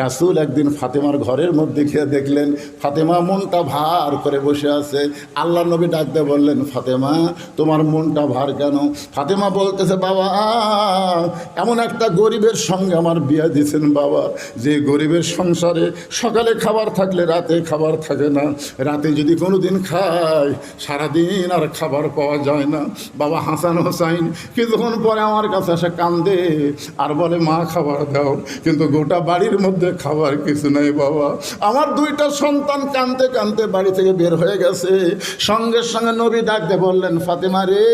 রাসুল একদিন ফাতেমার ঘরের মধ্যে গিয়ে দেখলেন, ফাতেমা মনটা ভার করে বসে আছে। আল্লাহ নবী ডাকতে বললেন, ফাতেমা, তোমার মনটা ভার কেন? ফাতেমা বলতেছে, বাবা, এমন একটা গরিবের সঙ্গে আমার বিয়ে দিয়েছেন বাবা। যে গরিবের সংসারে সকালে খাবার থাকলে রাতে খাবার থাকে না। রাতে যদি কোনো দিন খায়, সারাদিন আর খাবার পাওয়া যায় না। বাবা হাসান হোসাইন কিছুক্ষণ পরে আমার কাছে এসে কান্দে আর বলে, মা, খাবার দাও। কিন্তু গোটা বাড়ির মধ্যে খাবার কিছু নাই বাবা। আমার দুইটা সন্তান কানতে কানতে বাড়ি থেকে বের হয়ে গেছে। সঙ্গে সঙ্গে নবী ডাকতে বললেন, ফাতেমা রে,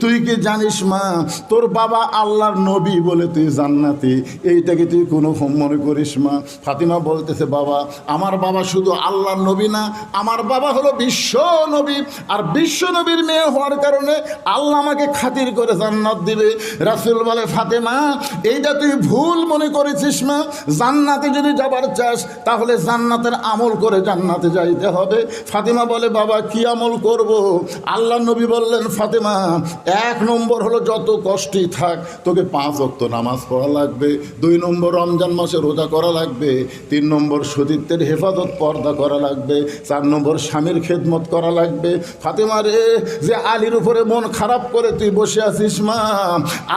তুই কি জানিস মা, তোর বাবা আল্লাহর নবী বলে তুই জান্নাতি। এইটাকে তুই কোনো মনে করিস মা? ফাতিমা বলতেছে, বাবা, আমার বাবা শুধু আল্লাহর নবী না, আমার বাবা হলো বিশ্ব নবী। আর বিশ্ব নবীর মেয়ে হওয়ার কারণে আল্লাহ আমাকে খাতির করে জান্নাত দিবে। রাসুল বলে, ফাতেমা, এইটা তুই ভুল মনে করেছিস মা, জান্নাতে যদি যাবার চাস, তাহলে জান্নাতের আমল করে জান্নাতে যাইতে হবে। ফাতেমা বলে, বাবা, কি আমল করব? আল্লাহ নবী বললেন, ফাতেমা, এক নম্বর হলো যত কষ্টই থাক, তোকে পাঁচ অক্ত নামাজ পড়া লাগবে। দুই নম্বর রমজান মাসে রোজা করা লাগবে। তিন নম্বর সতীত্বের হেফাজত পর্দা করা লাগবে। চার নম্বর স্বামীর খেদমত করা লাগবে। ফাতেমা রে, যে আলীর উপরে মন খারাপ করে তুই বসে আছিস মা,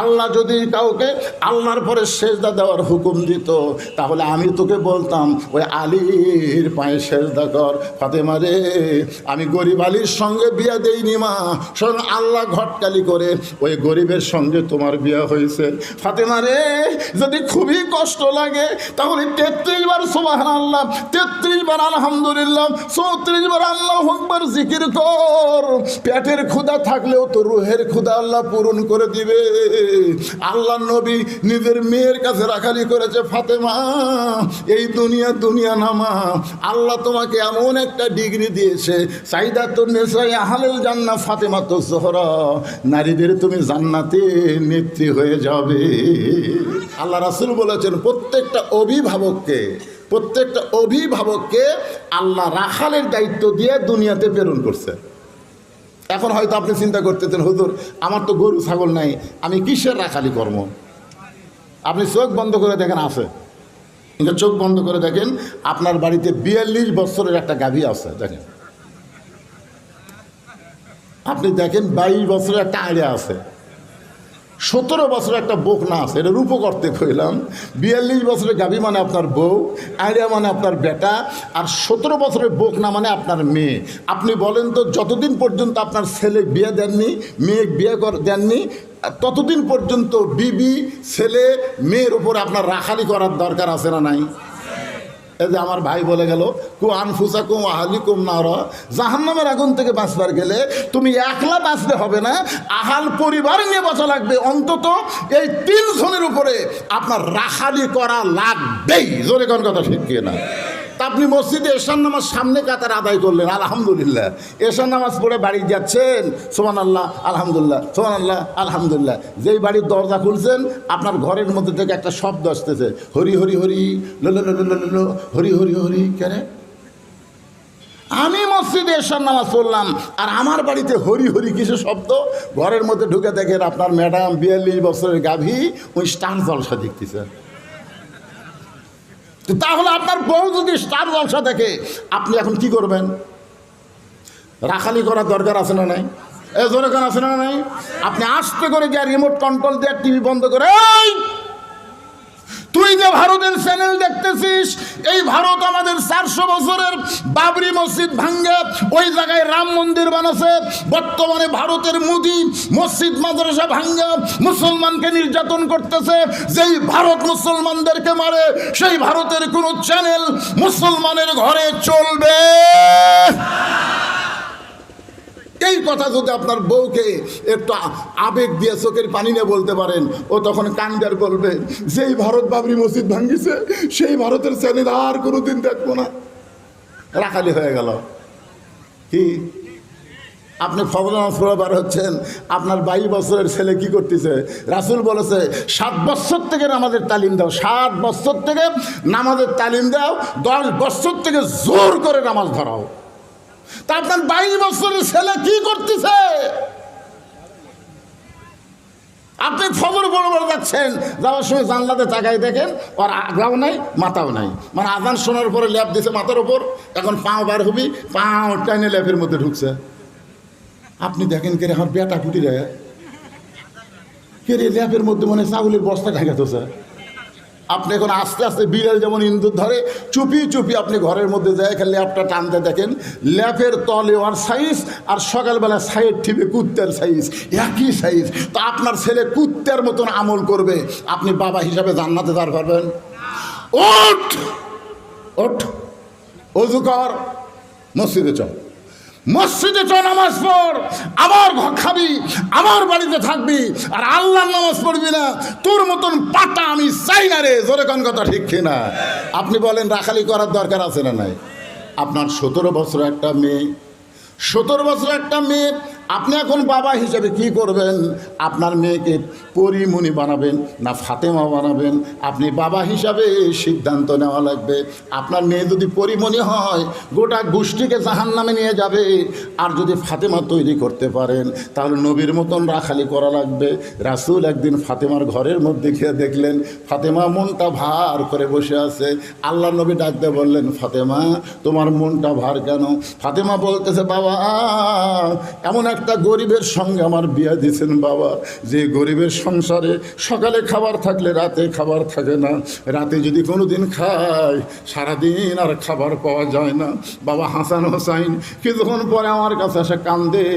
আল্লাহ যদি কাউকে আল্লাহর পরে সেজদা দেওয়ার হুকুম দিত। তাহলে আমি তোকে বলতাম, ওই আলীর পায়ে সেজদা কর, ফাতেমা রে, আমি গরিব আলীর সঙ্গে বিয়া দেইনি মা। স্বয়ং আল্লাহ ঘটকালি করে, ওই গরিবের সঙ্গে তোমার বিয়া হয়েছে ফাতেমা রে, যদি খুবই কষ্ট লাগে, তাহলে তেত্রিশ বার সোবাহ আল্লাহ তেত্রিশ বার আলহামদুলিল্লাহ, চৌত্রিশ বার আল্লাহ হকবার জিকির কর। পেটের ক্ষুদা থাকলেও তো রুহের ক্ষুদা আল্লাহ পূরণ করে দিবে। আল্লাহ নবী নিজের মেয়ের কাছে রাখালি করেছে ফাতেমা, এই দুনিয়া দুনিয়া নামা। আল্লাহ তোমাকে এমন একটা ডিগ্রি দিয়েছে সাইদা তো নেশাই আহালেল জান্না ফাতেমা তো জোহরা। নারীদের তুমি জান্নাতে নেত্রী হয়ে যাবে। আল্লাহ রাসুল বলেছেন, প্রত্যেকটা অভিভাবককে প্রত্যেকটা অভিভাবককে আল্লাহ রাখালের দায়িত্ব দিয়ে দুনিয়াতে প্রেরণ করছে। এখন হয়তো আপনি চিন্তা করতেছেন, হুজুর, আমার তো গরু, ছাগল নাই, আমি কিসের রাখালি কর্ম আপনি চোখ বন্ধ করে দেখেন আছে। কিন্তু চোখ বন্ধ করে দেখেন, আপনার বাড়িতে বিয়াল্লিশ বছরের একটা গাভী আছে, দেখেন। আপনি দেখেন বাইশ বছরের একটা আইডিয়া আছে। সতেরো বছরের একটা বোক না আছে, এটা রূপ করতে কইলাম। বিয়াল্লিশ বছরের গাভী মানে আপনার বউ আইডিয়া মানে আপনার বেটা, আর সতেরো বছরের বোক না মানে আপনার মেয়ে। আপনি বলেন তো, যতদিন পর্যন্ত আপনার ছেলে বিয়ে দেননি, মেয়ে বিয়ে দেননি ততদিন পর্যন্ত বিবি, ছেলে, মেয়ের উপরে আপনার রাখালি করার দরকার আছে না নাই? এই যে আমার ভাই বলে গেল, কু আনফুসা কুম আহালি কুম না জাহান্নামের আগুন থেকে বাঁচবার গেলে তুমি একলা বাঁচতে হবে না, আহাল পরিবার নিয়ে বাঁচা লাগবে। অন্তত এই তিনজনের উপরে আপনার রাখালি করা লাগবেই। জোরে কোন কথা কিনা? না তা আপনি মসজিদে এশান নামাজ সামনে কাতার আদায় করলেন, আলহামদুলিল্লাহ। এশান নামাজ পড়ে বাড়ি যাচ্ছেন সোমান আল্লাহ আলহামদুলিল্লাহ সোমান আল্লাহ আলহামদুলিল্লাহ। যেই বাড়ির দরজা খুলছেন, আপনার ঘরের মধ্যে থেকে একটা শব্দ আসতেছে, হরি হরি হরি, লো হরি হরি হরি কেন আমি মসজিদে এশার নামাজ পড়লাম, আর আমার বাড়িতে হরি হরি কিছু শব্দ, ঘরের মধ্যে ঢুকে দেখেন আপনার ম্যাডাম বিয়াল্লিশ বছরের গাভী ওই স্টার জলসা দেখতেছে। তাহলে আপনার বউ যদি স্টার জলসা দেখে, আপনি এখন কি করবেন? রাখালি করার দরকার আছে না নাই? এ, জোরে কেন আছে না নাই? আপনি আসতে করে গিয়ে রিমোট কন্ট্রোল দিয়ে টিভি বন্ধ করে তুই যে ভারতের চ্যানেল দেখতেছিস, এই ভারত আমাদের চারশো বছরের বাবরি মসজিদ ভাঙ্গে, ওই জায়গায় রাম মন্দির বানাছে, বর্তমানে ভারতের মোদি মসজিদ মাদ্রাসা ভাঙ্গে, মুসলমানকে নির্যাতন করতেছে, যেই ভারত মুসলমানদেরকে মারে, সেই ভারতের কোনো চ্যানেল মুসলমানের ঘরে চলবে। এই কথা যদি আপনার বউকে একটু আবেগ দিয়ে চোখের পানি নিয়ে বলতে পারেন, ও তখন কান্দার বলবে, যেই ভারত বাবরি মসজিদ ভাঙ্গিছে, সেই ভারতের চ্যানেল আর কোনোদিন দেখব না। রাখালি হয়ে গেল। কি? আপনি ফজর বার হচ্ছেন, আপনার বাইশ বছরের ছেলে কি করতেছে? রাসুল বলেছে, সাত বছর থেকে নামাজের তালিম দাও, সাত বছর থেকে নামাজের তালিম দাও, দশ বছর থেকে জোর করে নামাজ ধরাও। তা আপনার বাইশ বছরের ছেলে কি করতেছে? আপনি ফজর বড় বড় যাচ্ছেন যাওয়ার সময় জানলাতে তাকাই দেখেন, ওর আগলাও নাই, মাথাও নাই। মানে আজান শোনার পরে ল্যাপ দিছে মাথার উপর, এখন পাও বার হবি, পাও টাইনে ল্যাপের মধ্যে ঢুকছে। আপনি দেখেন কে আমার বেটা কুটি রে কে রে ল্যাপের মধ্যে মনে চাউলের বস্তা ঢাকাতো স্যার আপনি এখন আস্তে আস্তে বিড়াল যেমন ইন্দুর ধরে চুপি চুপি আপনি ঘরের মধ্যে যায়, খালি ল্যাপটা টানতে দেখেন। ল্যাপের তলে ওর সাইজ আর সকালবেলা সাইড ঠিবে কুত্তের সাইজ একই সাইজ তো আপনার ছেলে কুত্তের মতন আমল করবে। আপনি বাবা হিসাবে জান্নাতে দাঁড় করবেন। ওঠ! ওঠ! অজু কর, মসজিদে চল। মসজিদে চ নামাজ পড়, আমার ঘর খাবি, আমার বাড়িতে থাকবি, আর আল্লাহর নামাজ পড়বি না। তোর মতন পাটা আমি চাই না রে, জোরে কোন কথা ঠিক কিনা? আপনি বলেন, রাখালি করার দরকার আছে না নাই? আপনার সতেরো বছর একটা মেয়ে, সতেরো বছর একটা মেয়ে আপনি এখন বাবা হিসেবে কি করবেন? আপনার মেয়েকে পরিমণি বানাবেন না ফাতেমা বানাবেন? আপনি বাবা হিসাবে সিদ্ধান্ত নেওয়া লাগবে। আপনার মেয়ে যদি পরিমণি হয়, গোটা গোষ্ঠীকে জাহান নামে নিয়ে যাবে। আর যদি ফাতেমা তৈরি করতে পারেন, তাহলে নবীর মতন রাখালি করা লাগবে। রাসুল একদিন ফাতেমার ঘরের মধ্যে গিয়ে দেখলেন, ফাতেমা মনটা ভার করে বসে আছে। আল্লাহ নবী ডাকতে বললেন, ফাতেমা, তোমার মনটা ভার কেন? ফাতেমা বলতেছে, বাবা, এমন একটা গরিবের সঙ্গে আমার বিয়ে দিয়েছেন বাবা। যে গরিবের সংসারে সকালে খাবার থাকলে রাতে খাবার থাকে না। রাতে যদি কোনো দিন খায়, সারাদিন আর খাবার পাওয়া যায় না। বাবা হাসান হোসাইন, কিছুক্ষণ পরে আমার কাছে এসে কান্দে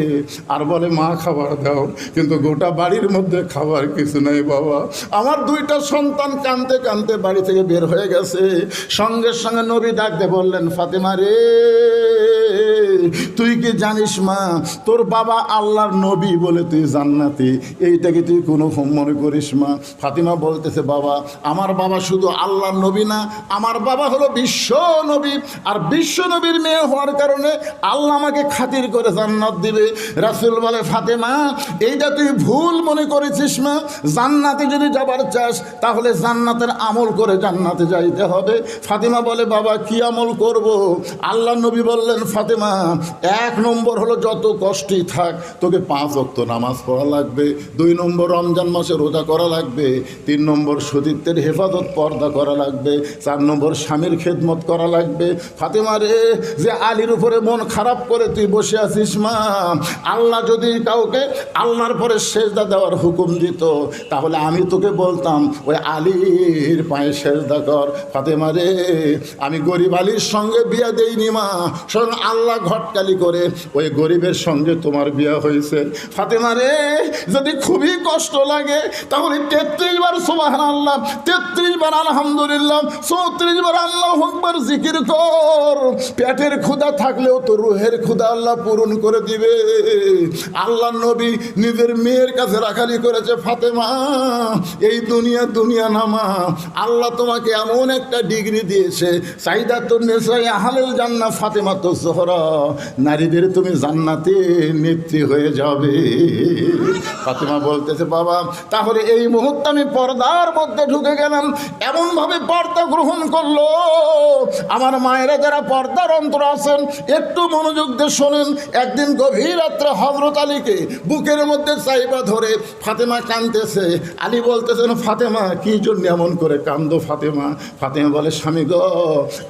আর বলে, মা, খাবার দাও। কিন্তু গোটা বাড়ির মধ্যে খাবার কিছু নেই বাবা। আমার দুইটা সন্তান কানতে কানতে বাড়ি থেকে বের হয়ে গেছে। সঙ্গে সঙ্গে নবী ডাকতে বললেন, ফাতেমা রে, তুই কি জানিস মা, তোর বাবা আল্লাহর নবী বলে তুই জান্নাতি। এইটাকে তুই কোনো মনে করিস মা। ফাতিমা বলতেছে, বাবা, আমার বাবা শুধু আল্লাহর নবী না, আমার বাবা হলো বিশ্ব নবী। আর বিশ্ব নবীর মেয়ে হওয়ার কারণে আল্লাহ আমাকে খাতির করে জান্নাত দিবে। রাসুল বলে, ফাতেমা, এইটা তুই ভুল মনে করেছিস মা। জান্নাতে যদি যাবার চাস, তাহলে জান্নাতের আমল করে জান্নাতে যাইতে হবে। ফাতেমা বলে, বাবা, কি আমল করব? আল্লাহ নবী বললেন, ফাতেমা, এক নম্বর হলো যত কষ্টই থাক তোকে পাঁচ অক্ত নামাজ পড়া লাগবে, দুই নম্বর রমজান মাসে রোজা করা লাগবে, তিন নম্বর সতীত্বের হেফাজত পর্দা করা লাগবে, চার নম্বর স্বামীর খেদমত করা লাগবে। ফাতেমা রে, যে আলীর উপরে মন খারাপ করে তুই বসে আছিস মা, আল্লাহ যদি কাউকে আল্লাহর পরে সেজদা দেওয়ার হুকুম দিত, তাহলে আমি তোকে বলতাম, ওই আলীর পায়ে সেজদা কর। ফাতেমা রে, আমি গরিব আলীর সঙ্গে বিয়া দেইনি মা, স্বয়ং আল্লাহ ঘটকালি করে, ওই গরিবের সঙ্গে তোমার বিয়া হয়েছে। ফাতেমা রে, যদি খুবই কষ্ট লাগে, তাহলে তেত্রিশ বার সোবাহ আল্লাহ তেত্রিশ বার আলহামদুলিল্লাহ, চৌত্রিশ বার আল্লাহ হকবার জিকির কর। পেটের ক্ষুধা থাকলেও তো রুহের ক্ষুধা আল্লাহ পূরণ করে দিবে। আল্লাহ নবী নিজের মেয়ের কাছে রাখালি করেছে, ফাতেমা, এই দুনিয়া দুনিয়া নামা। আল্লাহ তোমাকে এমন একটা ডিগ্রি দিয়েছে চাহিদা তো নেশাই আহালেল জান্না ফাতেমা তো জোহরা। নারীদের তুমি জান্নাতে নেত্রী হয়ে যাবে। ফাতেমা বলতেছে, বাবা, তাহলে এই মুহূর্তে আমি পর্দার মধ্যে ঢুকে গেলাম। এমনভাবে পর্দা গ্রহণ করল। আমার মায়েরা যারা পর্দার অন্তর আছেন, একটু মনোযোগ দিয়ে শোনেন। একদিন গভীর রাত্রে হজরত আলীকে বুকের মধ্যে চাইবা ধরে ফাতেমা কানতেছে আলী বলতেছেন, ফাতেমা, কি জন্য এমন করে কান্দো ফাতেমা? ফাতেমা বলে, স্বামী গো,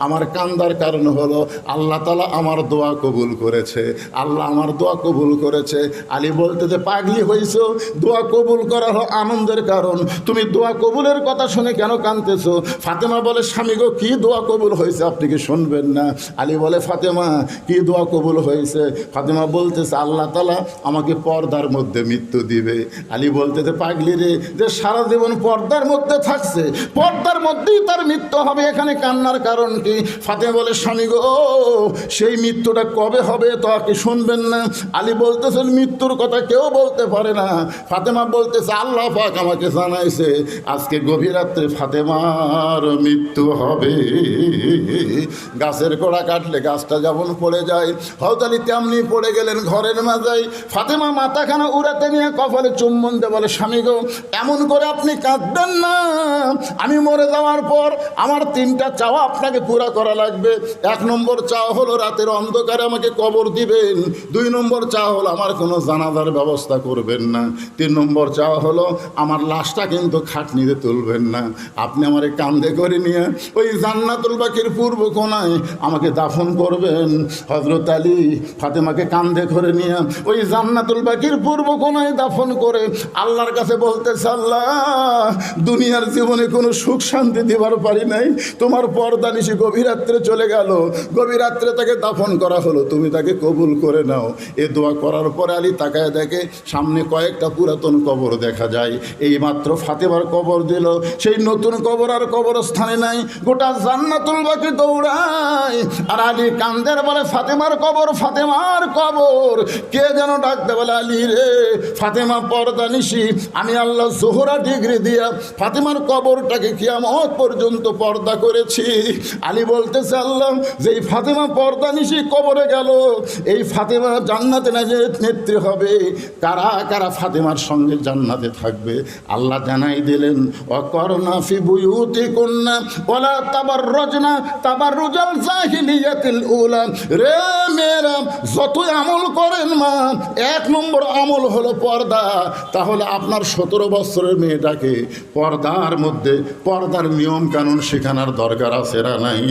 আমার কান্দার কারণ হলো আল্লাহ তালা আমার দোয়া কবুল করেছে। আল্লাহ আমার দোয়া কবুল করেছে। আলী বলতে যে, পাগলি হয়েছ দোয়া কবুল করা হলো আনন্দের কারণ। তুমি দোয়া কবুলের কথা শুনে কেন কানতেছো ফাতেমা বলে, স্বামী গো, কি দোয়া কবুল হয়েছে আপনি কি শুনবেন না? আলী বলে, ফাতেমা, কি দোয়া কবুল হয়েছে? ফাতেমা বলতেছে, আল্লাহ তালা আমাকে পর্দার মধ্যে মৃত্যু দিবে। আলী বলতেছে, পাগলি রে, যে সারা জীবন পর্দার মধ্যে থাকছে, পর্দার মধ্যেই তার মৃত্যু হবে, এখানে কান্নার কারণ কি? ফাতেমা বলে, স্বামী গো, সেই মৃত্যুটা কবে হবে তো কি শুনবেন না? আলী বলতেছেন, মৃত্যুর কথা কেউ বলতে পারে না। ফাতেমা বলতেছে, আল্লাহ পাক আমাকে জানাইছে, আজকে গভীর রাত্রে ফাতেমার মৃত্যু হবে। গাছের গোড়া কাটলে গাছটা যেমন পড়ে যায় হয়তালি তেমনি পড়ে গেলেন ঘরের মাজায় ফাতেমা মাথাখানা উড়াতে নিয়ে কপালে চুম্বন দে বলে, স্বামী গো, এমন করে আপনি কাঁদবেন না। আমি মরে যাওয়ার পর আমার তিনটা চাওয়া আপনাকে পুরা করা লাগবে। এক নম্বর চাওয়া হলো রাতের অন্ধকারে আমাকে কবর দিবেন। দুই নম্বর চাওয়া হলো, আমার কোনো জানাজার ব্যবস্থা করবেন না। তিন নম্বর চাওয়া হলো, আমার লাশটা কিন্তু খাটনিতে তুলবেন না। আপনি আমার কান্দে করে নিয়ে ওই জান্নাতুল বাকির পূর্ব কোনায় আমাকে দাফন করবেন। হজরত আলী ফাতেমাকে কান্দে করে নিয়ে ওই জান্নাতুল বাকির পূর্ব কোনায় দাফন করে আল্লাহর কাছে বলতে আল্লাহ, দুনিয়ার জীবনে কোনো সুখ শান্তি দিবার পারি নাই। তোমার পর্দা নিশি গভীর রাত্রে চলে গেল। গভীর রাত্রে তাকে দাফন করা হলো। তুমি তাকে কবুল করে নাও। এ দোয়া করার পরে আলী তাকায় দেখে সামনে কয়েকটা পুরাতন কবর দেখা যায়। এই মাত্র ফাতেমার কবর দিল। সেই নতুন কবর আর কবরস্থানে নাই। গোটা জান্নাতুল বাকি দৌড়ায়। আর আলী কান্দের বলে, ফাতেমার কবর ফাতেমার কবর। কে যেন ডাকতে বলে, আলী রে, ফাতেমা পর্দা নিশি। আমি আল্লাহ জোহরা ডিগ্রি দিয়া ফাতেমার কবরটাকে কিয়ামত পর্যন্ত পর্দা করেছি। আলী বলতেছে, আল্লাহ, যেই ফাতেমা পর্দা নিশি কবরে গেল, এই ফাতেমা জান্নাতে না যে নেত্রী হবে। কারা কারা ফাতেমার সঙ্গে জান্নাতে থাকবে? আল্লাহ জানাই দিলেন, অকরনা ফি বুয়ুতি কন্যা ওলা তাবার রজনা তাবার রুজাল জাহিলিয়াতিল উলা। রে মেয়েরা, যতই আমল করেন মা, এক নম্বর আমল হলো পর্দা। তাহলে আপনার সতেরো বছরের মেয়েটাকে পর্দার মধ্যে, পর্দার নিয়ম কানুন শেখানোর দরকার আছে না নাই?